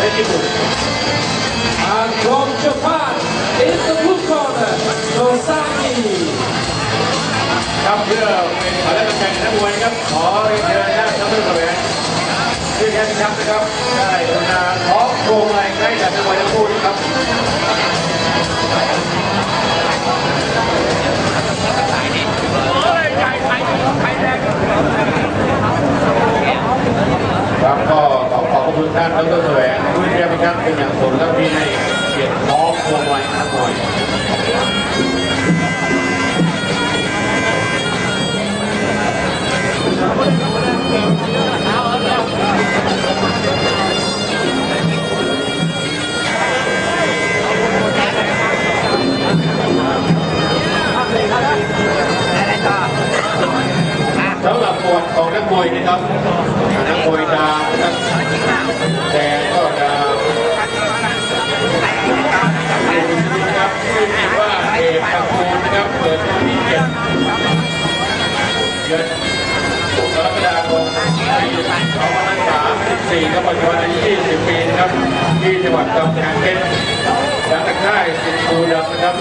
ทีมจากประเทศญี่ปุ่น And from Japan, in the blue corner, Nosaki. ครับเพื่อเป็นขวัญและกำลังใจนักมวยครับขอเรียนเชิญนะครับท่านผู้ชมครับที่แท้ที่ครับนะครับได้กรุณาขอโครงอะไรใกล้กับนักมวยทั้งคู่นะครับครับก็ขอขอบคุณท่านดรแสว งผู้เชี่ยวชาญเป็นอย่างสูงและที่ให้เกียรติน้องพวงไว้นักมวยสำหรับหมวดของนักมวยนะครับนักมวยดาวนะครับแดงก็ เดือนกรกฎาคมปี2534ครับปัจจุบันอายุ20 ปีนะครับ ที่จังหวัดกำแพงเพชรจากตะค่ายสิงห์บูดำนะครับ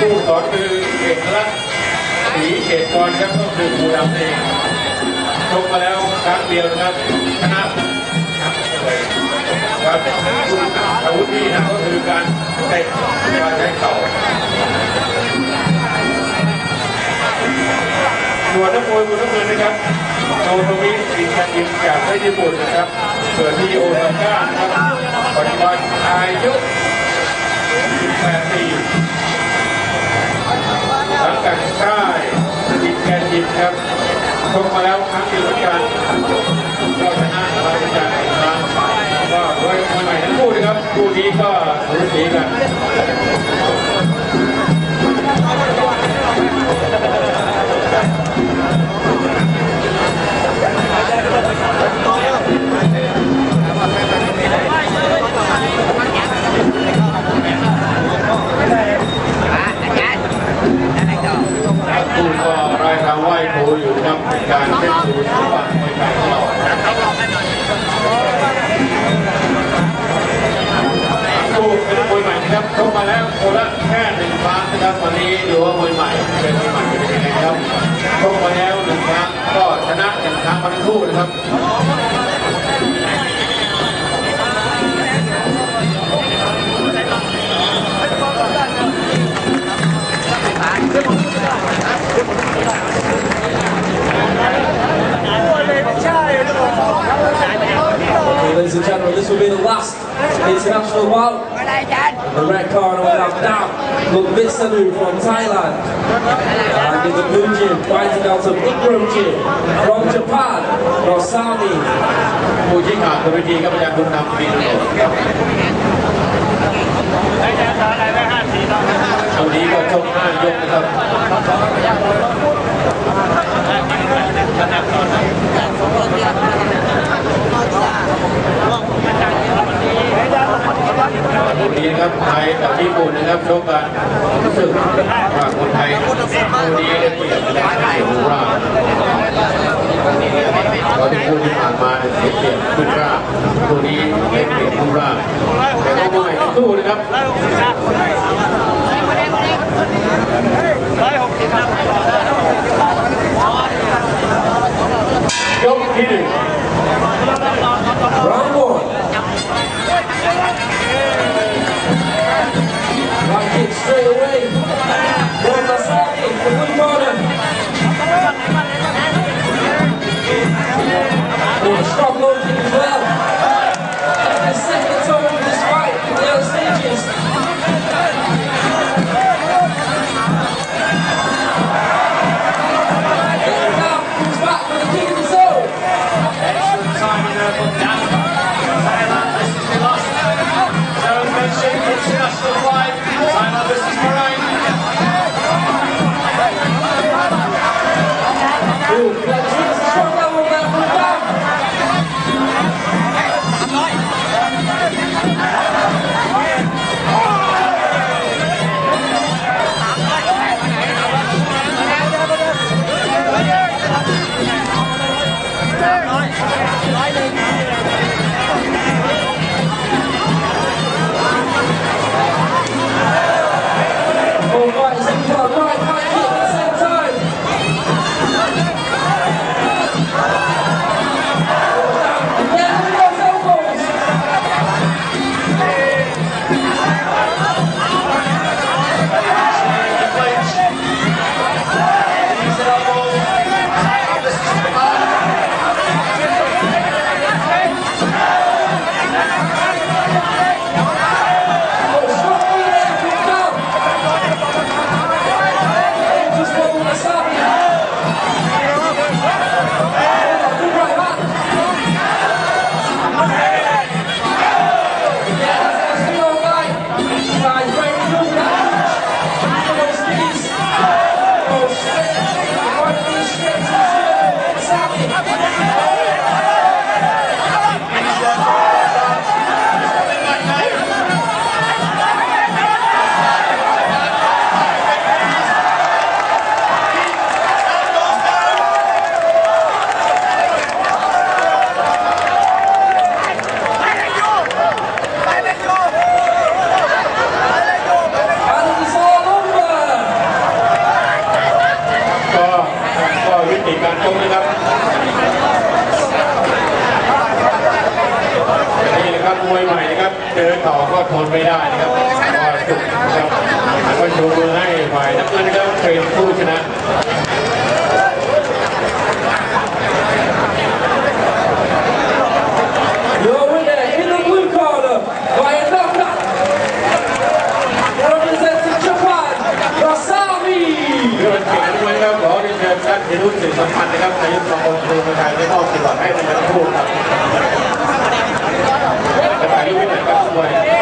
ผู้สอนคือเอกลักษณ์สีเขตกรครับก็คือภูดำเองชกมาแล้วครั้งเดียวนะครับชนะทั้งเลยครับอาวุธที่นะก็คือการเตะการใช้เข่า ส่วนนักมวยมุนน้ำเงินนะครับโนโทมิสินคันยิมจากประเทศญี่ปุ่นนะครับเกิดที่โอซาก้านะครับปัจจุบันอายุ 18 ปีสังกัดค่ายจิตแกนจิตครับชกมาแล้วครั้งเดียวกันก็ชนะมาเป็นจากอีกครั้งก็ดยมวยใหม่ทั้งคู่นะครับคู่นี้ก็สู้สีกัน ครูอยู่นะครับการเป็นศูนย์ระหว่างมวยไทยของเราคู่เป็นมวยใหม่นะครับเข้ามาแล้วคนละแค่หนึ่งครั้งนะครับวันนี้ดูว่ามวยใหม่เป็นมวยใหม่เป็นยังไงครับเข้ามาแล้วหนึ่งครั้งก็ชนะหนึ่งครั้งมาทั้งคู่นะครับ big salute from Thailand. And in the blue gym, fighting out of Ikram Gym from Japan, Rosami. ผู้ยิ่งขาดตัวเวทีก็พยายามบุญนำปีนครับช่วงนี้ก็ชกห้ายกนะครับคู่นี้นะครับไทยกับญี่ปุ่นนะครับชกกันรู้สึกว่าคนไทยคู่นี้ได้เปรียบในในรูปร่างตอนที่คู่ที่ผ่านมาเนี่ยเสียเปรียบรูป ตัวนี้ได้เปรียบรูปร่างแต่ก็ไม่ให้สู้นะครับยกที่หนึ่ง การชกนะครับนี่นะครับมวยใหม่นะครับเจอต่อก็ทนไม่ได้นะครับก็จุกนะครับก็ชูมือให้ฝ่ายน้ำเงินนะครับเป็นผู้ชนะ Your winner in the blue corner by a knockout. Representing Japan, Wasabi. เรื่องเก่งด้วยครับขอเรียนเชิญ ที่รู้สึกสำคัญนะครับนายกสมาคมครูเมืองไทยได้มอบสิทธิ์ให้ประชาชนครับกระต่ายลูกไม่เหมือนกันด้วย